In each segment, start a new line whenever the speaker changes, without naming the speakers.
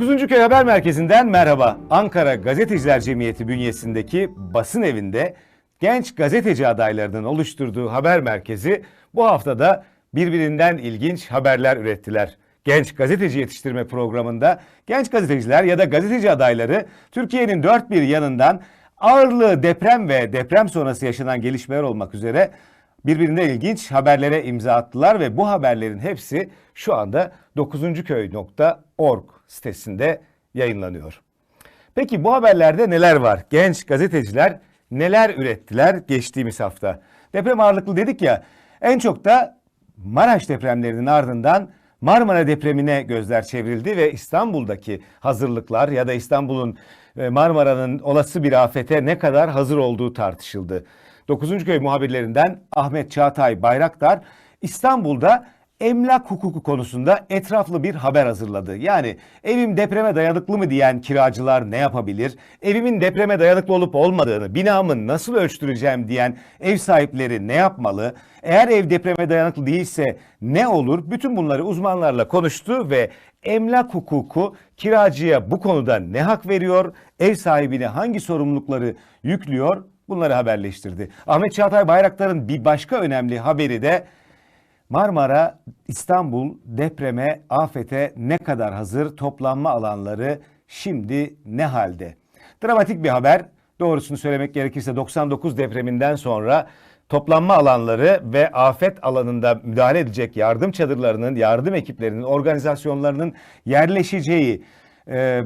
9. Köy Haber Merkezi'nden merhaba. Ankara Gazeteciler Cemiyeti bünyesindeki basın evinde genç gazeteci adaylarının oluşturduğu haber merkezi bu haftada birbirinden ilginç haberler ürettiler. Genç gazeteci yetiştirme programında genç gazeteciler ya da gazeteci adayları Türkiye'nin dört bir yanından ağırlığı deprem ve deprem sonrası yaşanan gelişmeler olmak üzere birbirinden ilginç haberlere imza attılar ve bu haberlerin hepsi şu anda 9. sitesinde yayınlanıyor. Peki bu haberlerde neler var? Genç gazeteciler neler ürettiler geçtiğimiz hafta? Deprem ağırlıklı dedik ya en çok da Maraş depremlerinin ardından Marmara depremine gözler çevrildi ve İstanbul'daki hazırlıklar ya da İstanbul'un e, Marmara'nın olası bir afete ne kadar hazır olduğu tartışıldı. 9. köy muhabirlerinden Ahmet Çağatay Bayraktar İstanbul'da emlak hukuku konusunda etraflı bir haber hazırladı. Yani evim depreme dayanıklı mı diyen kiracılar ne yapabilir? Evimin depreme dayanıklı olup olmadığını, binamı nasıl ölçtüreceğim diyen ev sahipleri ne yapmalı? Eğer ev depreme dayanıklı değilse ne olur? Bütün bunları uzmanlarla konuştu ve emlak hukuku kiracıya bu konuda ne hak veriyor? Ev sahibine hangi sorumlulukları yüklüyor? Bunları haberleştirdi. Ahmet Çağatay Bayraktar'ın bir başka önemli haberi de Marmara, İstanbul depreme, afete ne kadar hazır? Toplanma alanları şimdi ne halde? Dramatik bir haber. Doğrusunu söylemek gerekirse 99 depreminden sonra toplanma alanları ve afet alanında müdahale edecek yardım çadırlarının, yardım ekiplerinin, organizasyonlarının yerleşeceği e,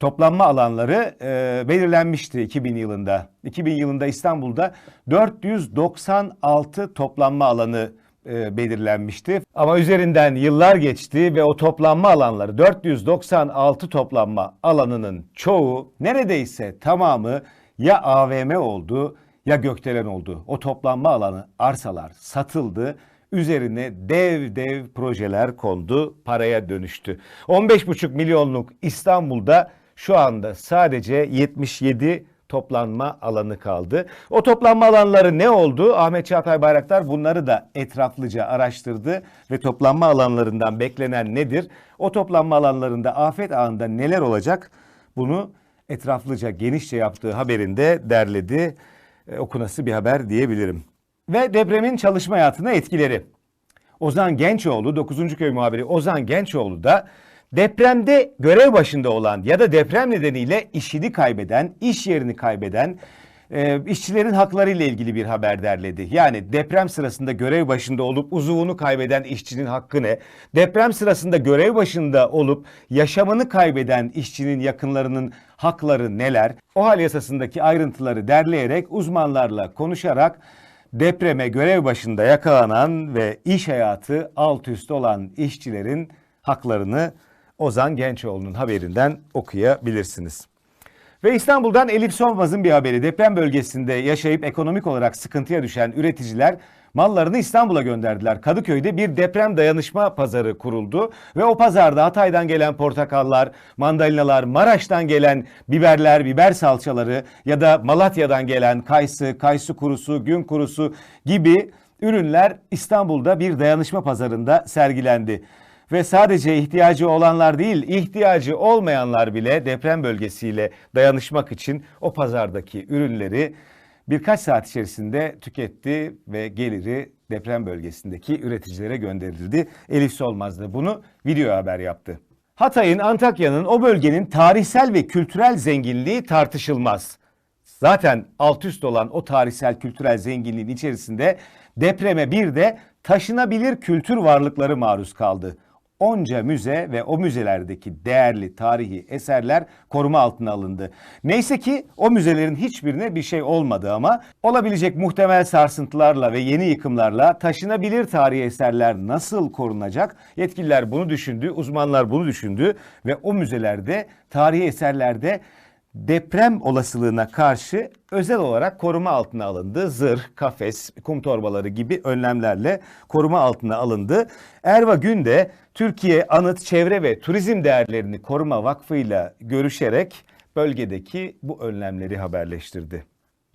toplanma alanları e, belirlenmişti 2000 yılında. 2000 yılında İstanbul'da 496 toplanma alanı belirlenmişti. Ama üzerinden yıllar geçti ve o toplanma alanları 496 toplanma alanının çoğu neredeyse tamamı ya AVM oldu ya gökdelen oldu. O toplanma alanı arsalar satıldı. Üzerine dev dev projeler kondu, paraya dönüştü. 15,5 milyonluk İstanbul'da şu anda sadece 77 toplanma alanı kaldı. O toplanma alanları ne oldu? Ahmet Çağatay Bayraktar bunları da etraflıca araştırdı ve toplanma alanlarından beklenen nedir? O toplanma alanlarında afet anında neler olacak? Bunu etraflıca genişçe yaptığı haberinde derledi. E, okunası bir haber diyebilirim. Ve depremin çalışma hayatına etkileri. Ozan Gençoğlu 9. köy muhabiri Ozan Gençoğlu da depremde görev başında olan ya da deprem nedeniyle işini kaybeden, iş yerini kaybeden e, işçilerin hakları ile ilgili bir haber derledi. Yani deprem sırasında görev başında olup uzuvunu kaybeden işçinin hakkı ne? Deprem sırasında görev başında olup yaşamını kaybeden işçinin yakınlarının hakları neler? O hal yasasındaki ayrıntıları derleyerek uzmanlarla konuşarak depreme görev başında yakalanan ve iş hayatı alt üst olan işçilerin haklarını Ozan Gençoğlu'nun haberinden okuyabilirsiniz. Ve İstanbul'dan Elif Solmaz'ın bir haberi. Deprem bölgesinde yaşayıp ekonomik olarak sıkıntıya düşen üreticiler mallarını İstanbul'a gönderdiler. Kadıköy'de bir deprem dayanışma pazarı kuruldu ve o pazarda Hatay'dan gelen portakallar, mandalinalar, Maraş'tan gelen biberler, biber salçaları ya da Malatya'dan gelen kayısı, kayısı kurusu, gün kurusu gibi ürünler İstanbul'da bir dayanışma pazarında sergilendi ve sadece ihtiyacı olanlar değil, ihtiyacı olmayanlar bile deprem bölgesiyle dayanışmak için o pazardaki ürünleri birkaç saat içerisinde tüketti ve geliri deprem bölgesindeki üreticilere gönderildi. Elif Solmaz da bunu video haber yaptı. Hatay'ın, Antakya'nın, o bölgenin tarihsel ve kültürel zenginliği tartışılmaz. Zaten alt üst olan o tarihsel kültürel zenginliğin içerisinde depreme bir de taşınabilir kültür varlıkları maruz kaldı onca müze ve o müzelerdeki değerli tarihi eserler koruma altına alındı. Neyse ki o müzelerin hiçbirine bir şey olmadı ama olabilecek muhtemel sarsıntılarla ve yeni yıkımlarla taşınabilir tarihi eserler nasıl korunacak? Yetkililer bunu düşündü, uzmanlar bunu düşündü ve o müzelerde, tarihi eserlerde deprem olasılığına karşı özel olarak koruma altına alındı. Zırh, kafes, kum torbaları gibi önlemlerle koruma altına alındı. Erva Gün de Türkiye Anıt Çevre ve Turizm Değerlerini Koruma Vakfı ile görüşerek bölgedeki bu önlemleri haberleştirdi.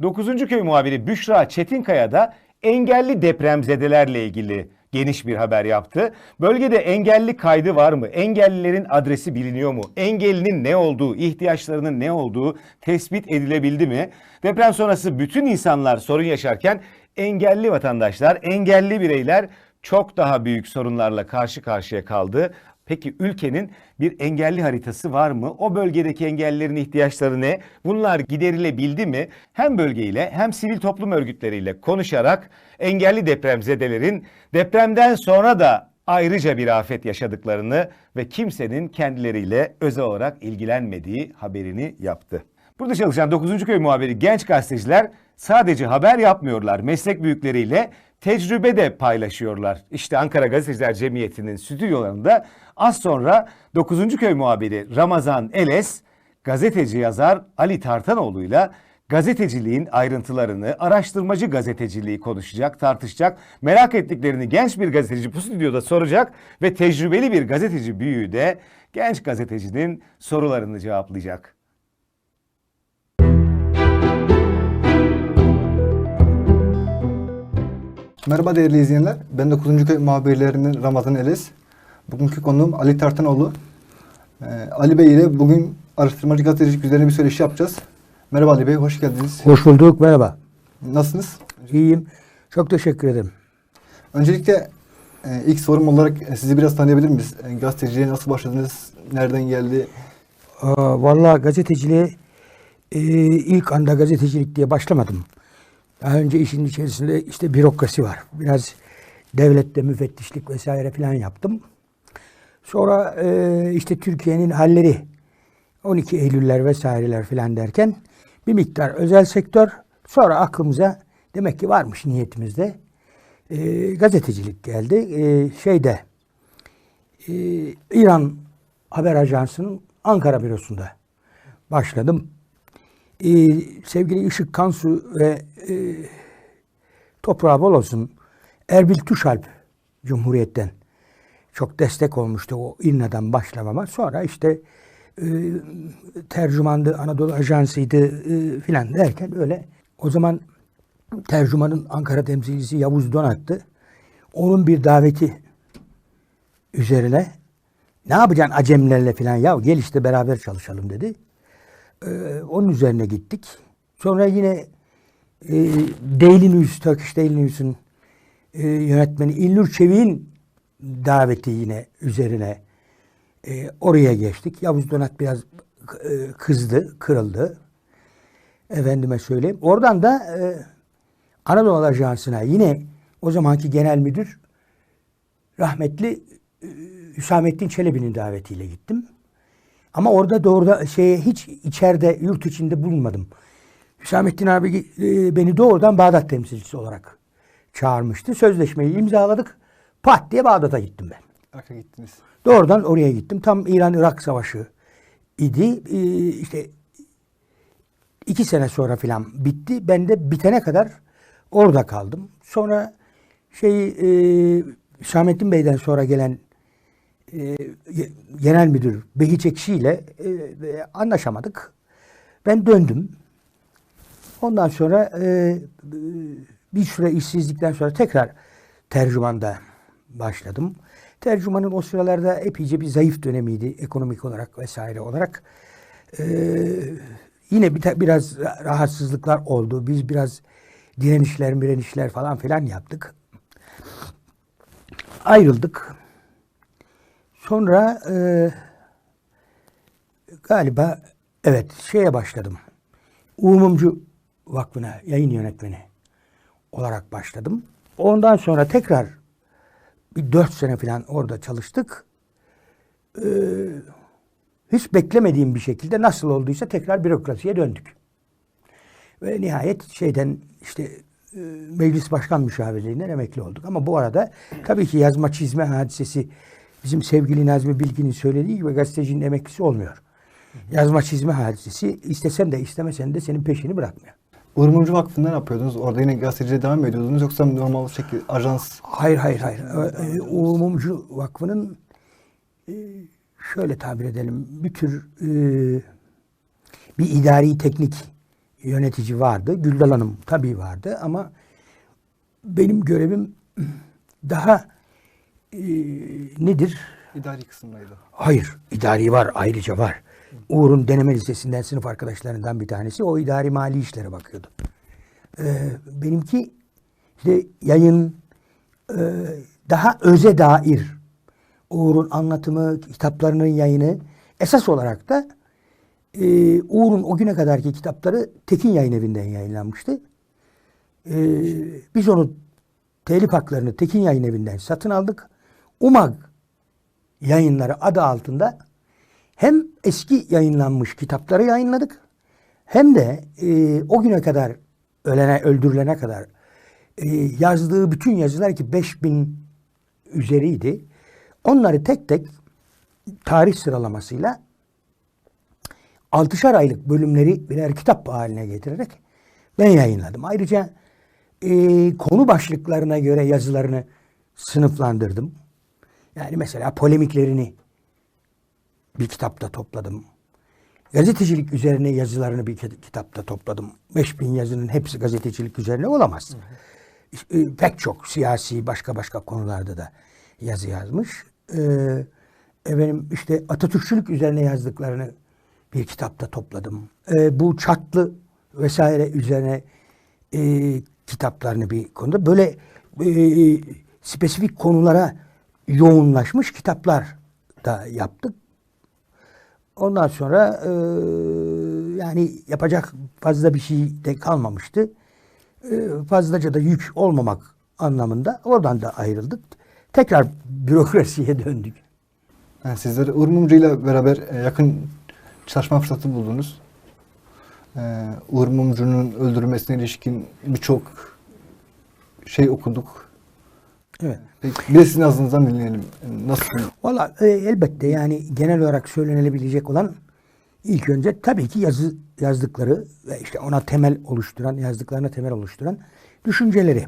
9. köy muhabiri Büşra Çetinkaya da engelli depremzedelerle ilgili geniş bir haber yaptı. Bölgede engelli kaydı var mı? Engellilerin adresi biliniyor mu? Engellinin ne olduğu, ihtiyaçlarının ne olduğu tespit edilebildi mi? Deprem sonrası bütün insanlar sorun yaşarken engelli vatandaşlar, engelli bireyler çok daha büyük sorunlarla karşı karşıya kaldı. Peki ülkenin bir engelli haritası var mı? O bölgedeki engellilerin ihtiyaçları ne? Bunlar giderilebildi mi? Hem bölgeyle hem sivil toplum örgütleriyle konuşarak engelli depremzedelerin depremden sonra da ayrıca bir afet yaşadıklarını ve kimsenin kendileriyle özel olarak ilgilenmediği haberini yaptı. Burada çalışan 9. köy muhabiri genç gazeteciler sadece haber yapmıyorlar. Meslek büyükleriyle tecrübe de paylaşıyorlar. İşte Ankara Gazeteciler Cemiyeti'nin stüdyolarında az sonra 9. köy muhabiri Ramazan Eles, gazeteci yazar Ali Tartanoğlu'yla gazeteciliğin ayrıntılarını, araştırmacı gazeteciliği konuşacak, tartışacak. Merak ettiklerini genç bir gazeteci bu stüdyoda soracak ve tecrübeli bir gazeteci büyüğü de genç gazetecinin sorularını cevaplayacak.
Merhaba değerli izleyenler. Ben de 9. köy muhabirlerinden Ramazan Eles. Bugünkü konuğum Ali Tartanoğlu. Ee, Ali Bey ile bugün araştırmacı gazetecilik üzerine bir söyleşi yapacağız. Merhaba Ali Bey, hoş geldiniz.
Hoş bulduk, merhaba.
Nasılsınız?
İyiyim. Çok teşekkür ederim.
Öncelikle e, ilk sorum olarak e, sizi biraz tanıyabilir miyiz? E, gazeteciliğe nasıl başladınız? Nereden geldi?
Aa, vallahi gazeteciliğe e, ilk anda gazetecilik diye başlamadım. Daha önce işin içerisinde işte bürokrasi var. Biraz devlette müfettişlik vesaire falan yaptım. Sonra e, işte Türkiye'nin halleri 12 Eylüller vesaireler falan derken bir miktar özel sektör sonra aklımıza demek ki varmış niyetimizde e, gazetecilik geldi. E, şeyde e, İran Haber Ajansı'nın Ankara bürosunda başladım. E, sevgili Işık Kansu ve e, toprağı bol olsun Erbil Tuşalp Cumhuriyet'ten çok destek olmuştu o İRNA'dan başlamama. Sonra işte e, tercümandı, Anadolu Ajansı'ydı e, filan derken öyle. O zaman tercümanın Ankara temsilcisi Yavuz Donat'tı. Onun bir daveti üzerine ne yapacaksın acemlerle filan ya gel işte beraber çalışalım dedi. Ee, onun üzerine gittik. Sonra yine e, News, Turkish News'un e, yönetmeni İlnur Çevik'in daveti yine üzerine e, oraya geçtik. Yavuz Donat biraz e, kızdı, kırıldı. Efendime söyleyeyim. Oradan da e, Anadolu Ajansı'na yine o zamanki genel müdür rahmetli e, Hüsamettin Çelebi'nin davetiyle gittim. Ama orada doğruda şeye hiç içeride yurt içinde bulunmadım. Hüsamettin abi e, beni doğrudan Bağdat temsilcisi olarak çağırmıştı. Sözleşmeyi imzaladık. Pat diye Bağdat'a gittim ben.
Arka gittiniz.
Doğrudan oraya gittim. Tam İran-Irak Savaşı idi. Ee, işte iki sene sonra filan bitti. Ben de bitene kadar orada kaldım. Sonra şey e, Hüsamettin Bey'den sonra gelen e, genel müdür Behiç Ekşi ile e, anlaşamadık. Ben döndüm. Ondan sonra e, bir süre işsizlikten sonra tekrar tercümanda başladım. Tercümanın o sıralarda epeyce bir zayıf dönemiydi ekonomik olarak vesaire olarak. Ee, yine bir, biraz rahatsızlıklar oldu. Biz biraz direnişler, direnişler falan filan yaptık. Ayrıldık. Sonra e, galiba evet şeye başladım. Umumcu Vakfı'na yayın yönetmeni olarak başladım. Ondan sonra tekrar bir dört sene falan orada çalıştık. Ee, hiç beklemediğim bir şekilde nasıl olduysa tekrar bürokrasiye döndük. Ve nihayet şeyden işte e, meclis başkan müşavirliğinden emekli olduk. Ama bu arada tabii ki yazma çizme hadisesi bizim sevgili Nazmi Bilgin'in söylediği gibi gazetecinin emeklisi olmuyor. Yazma çizme hadisesi istesen de istemesen de senin peşini bırakmıyor.
Urmumcu Vakfı'nda ne yapıyordunuz? Orada yine gazeteciliğe devam mı ediyordunuz? Yoksa normal şekilde ajans...
Hayır hayır hayır. Umumcu Vakfı'nın e, şöyle tabir edelim bir tür e, bir idari teknik yönetici vardı. Güldal Hanım tabii vardı ama benim görevim daha e, nedir?
İdari kısımdaydı.
Hayır, idari var, ayrıca var. Uğur'un deneme lisesinden sınıf arkadaşlarından bir tanesi. O idari mali işlere bakıyordu. Ee, benimki işte yayın e, daha öze dair. Uğur'un anlatımı, kitaplarının yayını. Esas olarak da e, Uğur'un o güne kadarki kitapları Tekin Yayın Evi'nden yayınlanmıştı. Ee, biz onu telif haklarını Tekin Yayın Evi'nden satın aldık. UMAG yayınları adı altında hem eski yayınlanmış kitapları yayınladık hem de e, o güne kadar ölene öldürülene kadar e, yazdığı bütün yazılar ki 5000 üzeriydi. Onları tek tek tarih sıralamasıyla altışar aylık bölümleri birer kitap haline getirerek ben yayınladım. Ayrıca e, konu başlıklarına göre yazılarını sınıflandırdım. Yani mesela polemiklerini bir kitapta topladım. Gazetecilik üzerine yazılarını bir ki- kitapta topladım. 5000 yazının hepsi gazetecilik üzerine olamaz. E, pek çok siyasi başka başka konularda da yazı yazmış. E, efendim işte Atatürkçülük üzerine yazdıklarını bir kitapta topladım. E, bu çatlı vesaire üzerine e, kitaplarını bir konuda böyle e, spesifik konulara yoğunlaşmış kitaplar da yaptık. Ondan sonra e, yani yapacak fazla bir şey de kalmamıştı. E, fazlaca da yük olmamak anlamında oradan da ayrıldık. Tekrar bürokrasiye döndük.
Yani sizler Uğur ile beraber e, yakın çalışma fırsatı buldunuz. Ee, Uğur Mumcu'nun öldürülmesine ilişkin birçok şey okuduk.
Evet.
Peki, bir de sizin ağzınızdan dinleyelim. Nasıl?
Valla e, elbette yani genel olarak söylenebilecek olan ilk önce tabii ki yazı yazdıkları ve işte ona temel oluşturan, yazdıklarına temel oluşturan düşünceleri.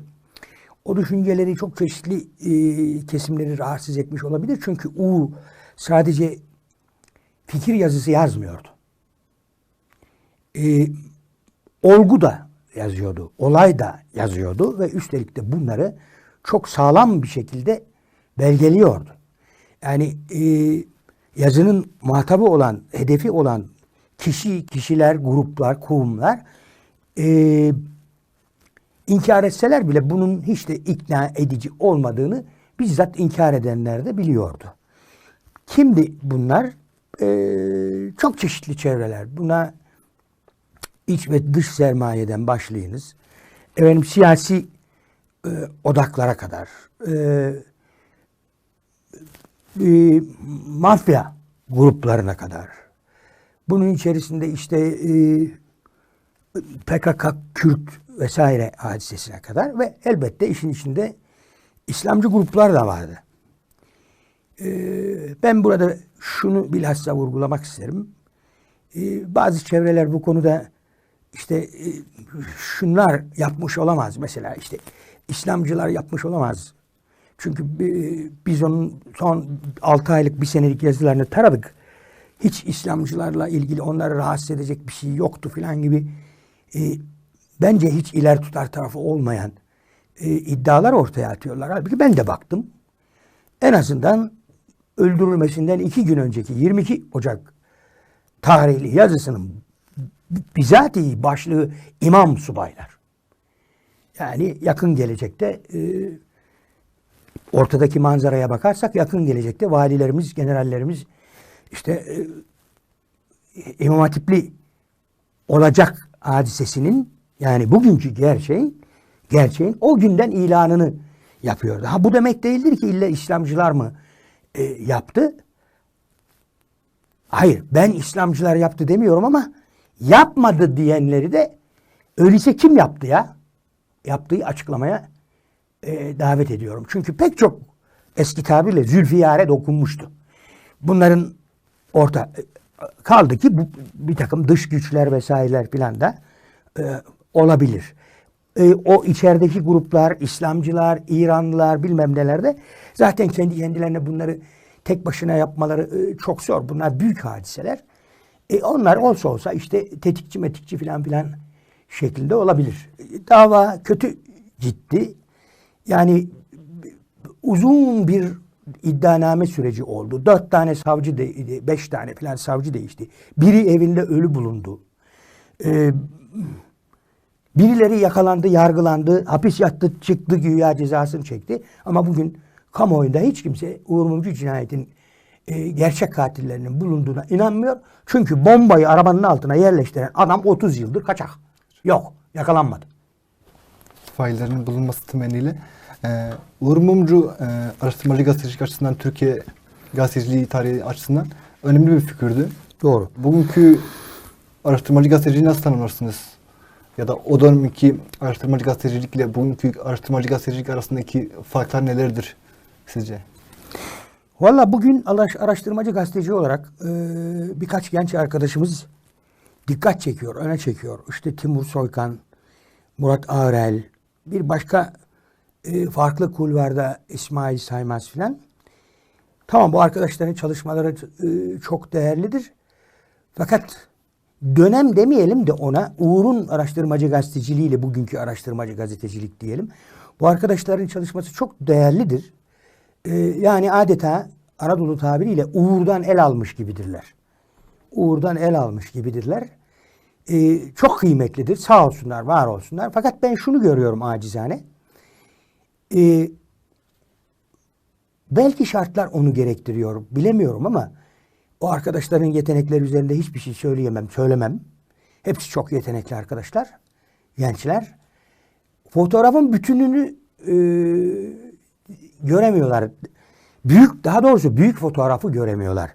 O düşünceleri çok çeşitli e, kesimleri rahatsız etmiş olabilir. Çünkü Uğur sadece fikir yazısı yazmıyordu. E, olgu da yazıyordu, olay da yazıyordu ve üstelik de bunları çok sağlam bir şekilde belgeliyordu. Yani e, yazının muhatabı olan, hedefi olan kişi, kişiler, gruplar, kurumlar e, inkar etseler bile bunun hiç de ikna edici olmadığını bizzat inkar edenler de biliyordu. Kimdi bunlar? E, çok çeşitli çevreler. Buna iç ve dış sermayeden başlayınız. Efendim siyasi e, odaklara kadar, e, e, mafya gruplarına kadar. Bunun içerisinde işte e, PKK, Kürt vesaire hadisesine kadar ve elbette işin içinde İslamcı gruplar da vardı. E, ben burada şunu bilhassa vurgulamak isterim. E, bazı çevreler bu konuda işte e, şunlar yapmış olamaz mesela işte İslamcılar yapmış olamaz. Çünkü bi- biz onun son 6 aylık bir senelik yazılarını taradık. Hiç İslamcılarla ilgili onları rahatsız edecek bir şey yoktu filan gibi e, bence hiç iler tutar tarafı olmayan e, iddialar ortaya atıyorlar. Halbuki ben de baktım. En azından öldürülmesinden iki gün önceki 22 Ocak tarihli yazısının bizatihi başlığı İmam Subaylar. Yani yakın gelecekte e, ortadaki manzaraya bakarsak yakın gelecekte valilerimiz, generallerimiz işte e, İmam Hatipli olacak hadisesinin yani bugünkü gerçeğin gerçeğin o günden ilanını yapıyordu. Ha bu demek değildir ki illa İslamcılar mı e, yaptı? Hayır ben İslamcılar yaptı demiyorum ama yapmadı diyenleri de öyleyse kim yaptı ya? Yaptığı açıklamaya e, davet ediyorum. Çünkü pek çok eski tabirle zülfiyare dokunmuştu. Bunların orta e, kaldı ki bu bir takım dış güçler vesaireler filan da e, olabilir. E, o içerideki gruplar, İslamcılar, İranlılar bilmem neler de zaten kendi kendilerine bunları tek başına yapmaları e, çok zor. Bunlar büyük hadiseler. E, onlar olsa olsa işte tetikçi metikçi filan filan şeklinde olabilir. Dava kötü gitti. Yani uzun bir iddianame süreci oldu. Dört tane savcı, de, beş tane falan savcı değişti. Biri evinde ölü bulundu. Ee, birileri yakalandı, yargılandı, hapis yattı, çıktı, güya cezasını çekti. Ama bugün kamuoyunda hiç kimse Uğur Mumcu cinayetin e, gerçek katillerinin bulunduğuna inanmıyor. Çünkü bombayı arabanın altına yerleştiren adam 30 yıldır kaçak. Yok, yakalanmadı.
faillerinin bulunması temenniyle. Ee, Uğur Mumcu e, araştırmacı gazetecilik açısından Türkiye gazeteciliği tarihi açısından önemli bir figürdü.
Doğru.
Bugünkü araştırmacı gazeteciliği nasıl tanımlarsınız? Ya da o dönemki araştırmacı gazetecilikle bugünkü araştırmacı gazetecilik arasındaki farklar nelerdir sizce?
Valla bugün araş- araştırmacı gazeteci olarak e, birkaç genç arkadaşımız dikkat çekiyor, öne çekiyor. İşte Timur Soykan, Murat Ağrel, bir başka e, farklı kulvarda İsmail Saymaz filan. Tamam bu arkadaşların çalışmaları e, çok değerlidir. Fakat dönem demeyelim de ona Uğur'un araştırmacı gazeteciliğiyle bugünkü araştırmacı gazetecilik diyelim. Bu arkadaşların çalışması çok değerlidir. Ee, yani adeta Anadolu tabiriyle Uğur'dan el almış gibidirler. Uğur'dan el almış gibidirler. Ee, çok kıymetlidir. Sağ olsunlar, var olsunlar. Fakat ben şunu görüyorum acizane. Ee, belki şartlar onu gerektiriyor. Bilemiyorum ama o arkadaşların yetenekleri üzerinde hiçbir şey söyleyemem, söylemem. Hepsi çok yetenekli arkadaşlar, gençler. Fotoğrafın bütününü e, göremiyorlar. Büyük, daha doğrusu büyük fotoğrafı göremiyorlar.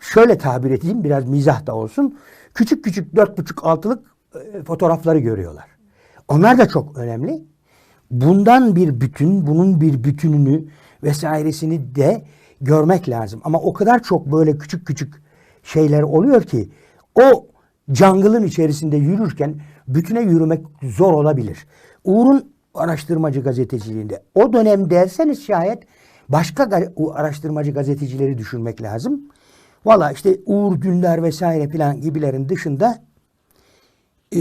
Şöyle tabir edeyim, biraz mizah da olsun. Küçük küçük dört buçuk altılık e, fotoğrafları görüyorlar. Onlar da çok önemli. Bundan bir bütün, bunun bir bütününü vesairesini de görmek lazım. Ama o kadar çok böyle küçük küçük şeyler oluyor ki o jungle'ın içerisinde yürürken bütüne yürümek zor olabilir. Uğur'un araştırmacı gazeteciliğinde o dönem derseniz şayet başka araştırmacı gazetecileri düşünmek lazım. Valla işte Uğur Gündar vesaire filan gibilerin dışında e,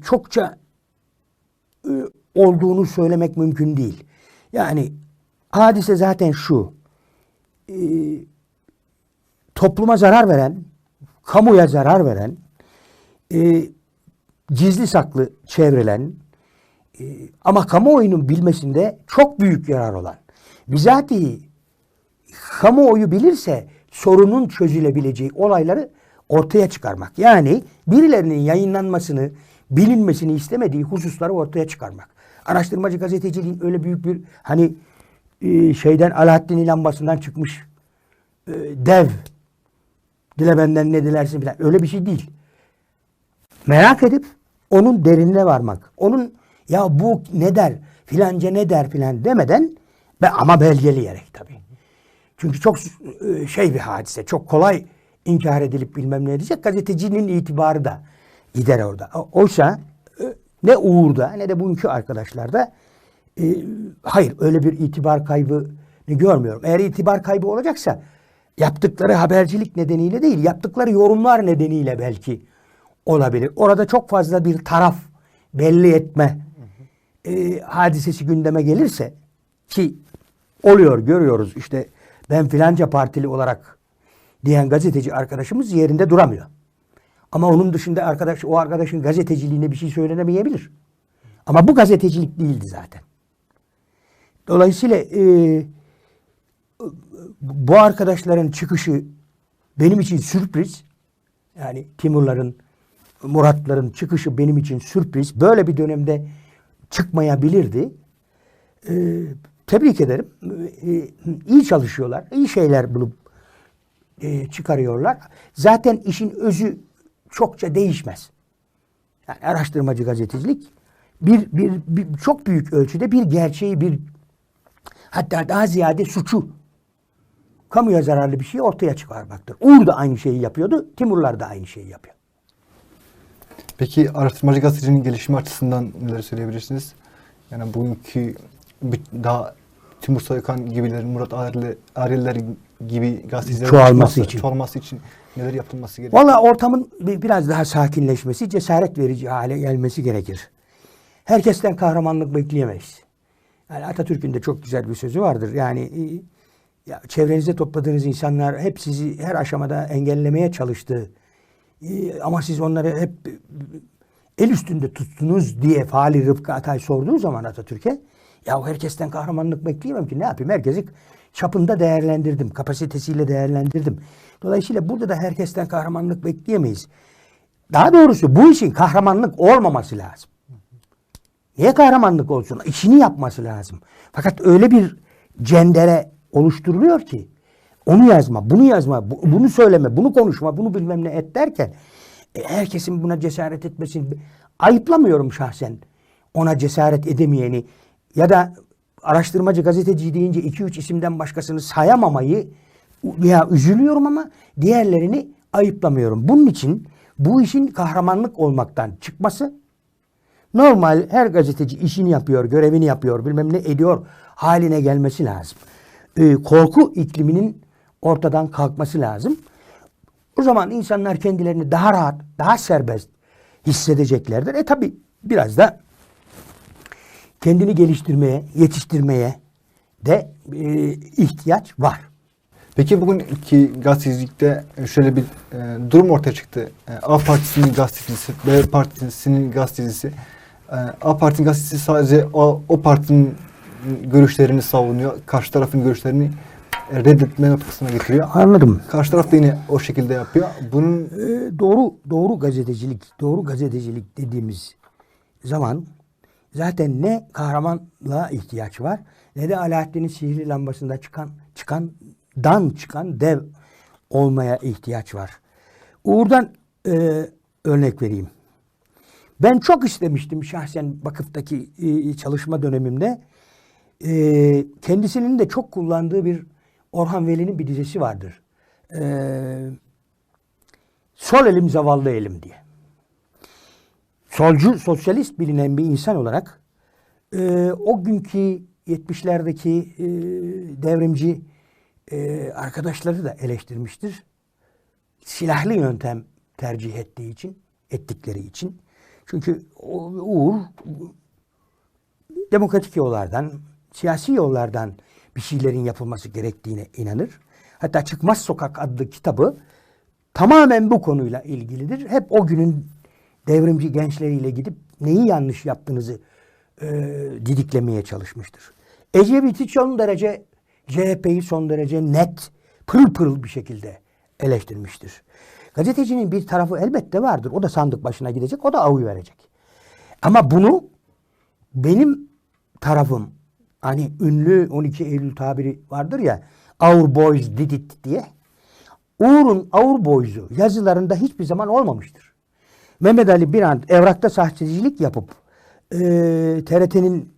çokça e, olduğunu söylemek mümkün değil. Yani hadise zaten şu. E, topluma zarar veren, kamuya zarar veren, e, gizli saklı çevrelen e, ama kamuoyunun bilmesinde çok büyük yarar olan. Bizatihi kamuoyu bilirse sorunun çözülebileceği olayları ortaya çıkarmak. Yani birilerinin yayınlanmasını, bilinmesini istemediği hususları ortaya çıkarmak. Araştırmacı gazeteciliğin öyle büyük bir hani e, şeyden Alaaddin lambasından çıkmış e, dev dile benden ne dilersin filan öyle bir şey değil. Merak edip onun derinine varmak. Onun ya bu ne der filanca ne der filan demeden ve ama belgeleyerek tabii. Çünkü çok e, şey bir hadise. Çok kolay inkar edilip bilmem ne edecek. Gazetecinin itibarı da gider orada. Oysa e, ne Uğur'da ne de bugünkü arkadaşlarda e, hayır öyle bir itibar kaybı görmüyorum. Eğer itibar kaybı olacaksa yaptıkları habercilik nedeniyle değil, yaptıkları yorumlar nedeniyle belki olabilir. Orada çok fazla bir taraf belli etme e, hadisesi gündeme gelirse ki oluyor görüyoruz işte ben filanca partili olarak diyen gazeteci arkadaşımız yerinde duramıyor. Ama onun dışında arkadaş o arkadaşın gazeteciliğine bir şey söylenemeyebilir. Ama bu gazetecilik değildi zaten. Dolayısıyla e, bu arkadaşların çıkışı benim için sürpriz. Yani Timurların, Muratların çıkışı benim için sürpriz. Böyle bir dönemde çıkmayabilirdi. Ee, tebrik ederim. Ee, iyi çalışıyorlar. iyi şeyler bulup e, çıkarıyorlar. Zaten işin özü çokça değişmez. Yani araştırmacı gazetecilik bir, bir, bir çok büyük ölçüde bir gerçeği bir hatta daha ziyade suçu kamuya zararlı bir şeyi ortaya çıkarmaktır. Uğur da aynı şeyi yapıyordu. Timurlar da aynı şeyi yapıyor.
Peki araştırmacı gazetecinin gelişimi açısından neler söyleyebilirsiniz? Yani bugünkü daha Timur Soykan gibilerin, Murat Ağrel- Ağrel'ler gibi gazetecilerin
Çoğalması
çıkması-
için.
çoğalması için neler yapılması gerekiyor?
Valla ortamın bir- biraz daha sakinleşmesi, cesaret verici hale gelmesi gerekir. Herkesten kahramanlık bekleyemeyiz. Yani Atatürk'ün de çok güzel bir sözü vardır. Yani Ya çevrenizde topladığınız insanlar hep sizi her aşamada engellemeye çalıştı. Ama siz onları hep el üstünde tuttunuz diye Fahri Rıfkı Atay sorduğu zaman Atatürk'e ya herkesten kahramanlık bekleyemem ki ne yapayım herkesi çapında değerlendirdim, kapasitesiyle değerlendirdim. Dolayısıyla burada da herkesten kahramanlık bekleyemeyiz. Daha doğrusu bu işin kahramanlık olmaması lazım. Niye kahramanlık olsun? İşini yapması lazım. Fakat öyle bir cendere oluşturuluyor ki onu yazma, bunu yazma, bu- bunu söyleme, bunu konuşma, bunu bilmem ne et derken e, herkesin buna cesaret etmesini ayıplamıyorum şahsen. Ona cesaret edemeyeni ya da araştırmacı gazeteci deyince 2-3 isimden başkasını sayamamayı veya üzülüyorum ama diğerlerini ayıplamıyorum. Bunun için bu işin kahramanlık olmaktan çıkması normal her gazeteci işini yapıyor, görevini yapıyor, bilmem ne ediyor haline gelmesi lazım. Ee, korku ikliminin ortadan kalkması lazım. O zaman insanlar kendilerini daha rahat, daha serbest hissedeceklerdir. E tabi biraz da kendini geliştirmeye, yetiştirmeye de e, ihtiyaç var.
Peki bugünkü gazetecilikte şöyle bir e, durum ortaya çıktı. E, A partisinin gazetecisi, B partisinin gazetecisi. E, A partinin gazetecisi sadece o, o partinin görüşlerini savunuyor. Karşı tarafın görüşlerini e, reddetme noktasına getiriyor.
Anladım.
Karşı taraf da yine o şekilde yapıyor. Bunun
Ee, doğru doğru gazetecilik, doğru gazetecilik dediğimiz zaman zaten ne kahramanlığa ihtiyaç var ne de Alaaddin'in sihirli lambasında çıkan çıkan dan çıkan dev olmaya ihtiyaç var. Uğur'dan e, örnek vereyim. Ben çok istemiştim şahsen vakıftaki e, çalışma dönemimde. E, kendisinin de çok kullandığı bir Orhan Veli'nin bir dizesi vardır. Eee sol elim zavallı elim diye. Solcu, sosyalist bilinen bir insan olarak e, o günkü 70'lerdeki e, devrimci e, arkadaşları da eleştirmiştir. Silahlı yöntem tercih ettiği için, ettikleri için. Çünkü Uğur demokratik yollardan, siyasi yollardan bir şeylerin yapılması gerektiğine inanır. Hatta Çıkmaz Sokak adlı kitabı tamamen bu konuyla ilgilidir. Hep o günün devrimci gençleriyle gidip neyi yanlış yaptığınızı e, didiklemeye çalışmıştır. Ecevit'i son derece CHP'yi son derece net, pırıl pırıl bir şekilde eleştirmiştir. Gazetecinin bir tarafı elbette vardır. O da sandık başına gidecek, o da avu verecek. Ama bunu benim tarafım hani ünlü 12 Eylül tabiri vardır ya Our Boys did it diye. Uğur'un Our Boys'u yazılarında hiçbir zaman olmamıştır. Mehmet Ali Birant evrakta sahtecilik yapıp e, TRT'nin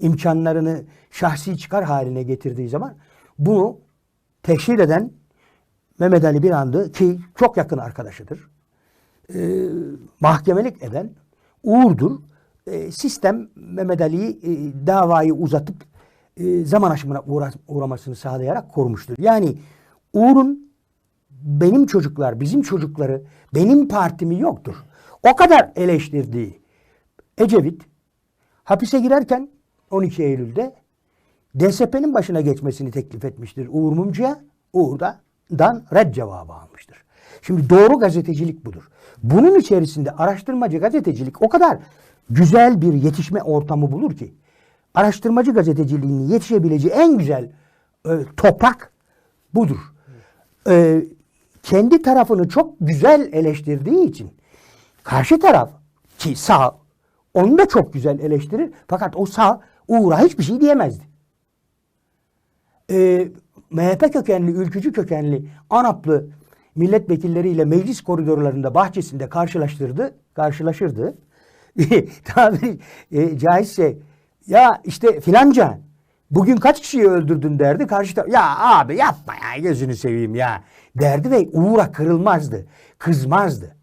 imkanlarını şahsi çıkar haline getirdiği zaman bunu teşhir eden Mehmet Ali Birand'ı ki çok yakın arkadaşıdır e, mahkemelik eden Uğur'dur. E, sistem Mehmet Ali'yi e, davayı uzatıp e, zaman aşımına uğra- uğramasını sağlayarak korumuştur. Yani Uğur'un benim çocuklar, bizim çocukları, benim partimi yoktur. O kadar eleştirdiği Ecevit hapise girerken 12 Eylül'de DSP'nin başına geçmesini teklif etmiştir Uğur Mumcu'ya. Uğur da dan red cevabı almıştır. Şimdi doğru gazetecilik budur. Bunun içerisinde araştırmacı gazetecilik o kadar güzel bir yetişme ortamı bulur ki araştırmacı gazeteciliğinin yetişebileceği en güzel e, toprak budur. E, kendi tarafını çok güzel eleştirdiği için karşı taraf ki sağ onu da çok güzel eleştirir fakat o sağ Uğur'a hiçbir şey diyemezdi e, MHP kökenli, ülkücü kökenli ANAP'lı milletvekilleriyle meclis koridorlarında bahçesinde karşılaştırdı, karşılaşırdı. Tabiri e, caizse ya işte filanca bugün kaç kişiyi öldürdün derdi. Karşı taraf ya abi yapma ya gözünü seveyim ya derdi ve Uğur'a kırılmazdı, kızmazdı.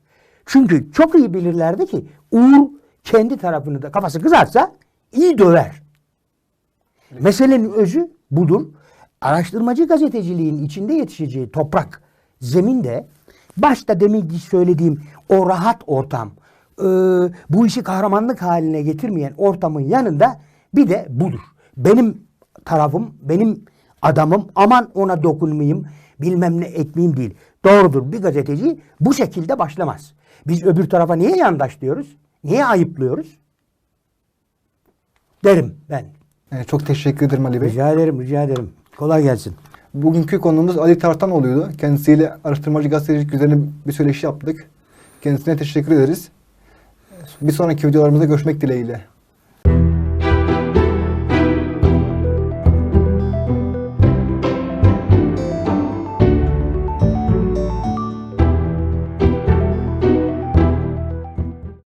Çünkü çok iyi bilirlerdi ki Uğur kendi tarafını da kafası kızarsa iyi döver. Meselenin özü budur. Araştırmacı gazeteciliğin içinde yetişeceği toprak, zeminde başta demin söylediğim o rahat ortam, e, bu işi kahramanlık haline getirmeyen ortamın yanında bir de budur. Benim tarafım, benim adamım aman ona dokunmayayım bilmem ne etmeyeyim değil. Doğrudur bir gazeteci bu şekilde başlamaz. Biz öbür tarafa niye yandaş diyoruz? Niye ayıplıyoruz? Derim ben.
Ee, çok teşekkür ederim Ali Bey.
Rica ederim rica ederim. Kolay gelsin.
Bugünkü konuğumuz Ali Tartanoğlu'ydu. Kendisiyle araştırmacı gazetecilik üzerine bir söyleşi yaptık. Kendisine teşekkür ederiz. Bir sonraki videolarımızda görüşmek dileğiyle.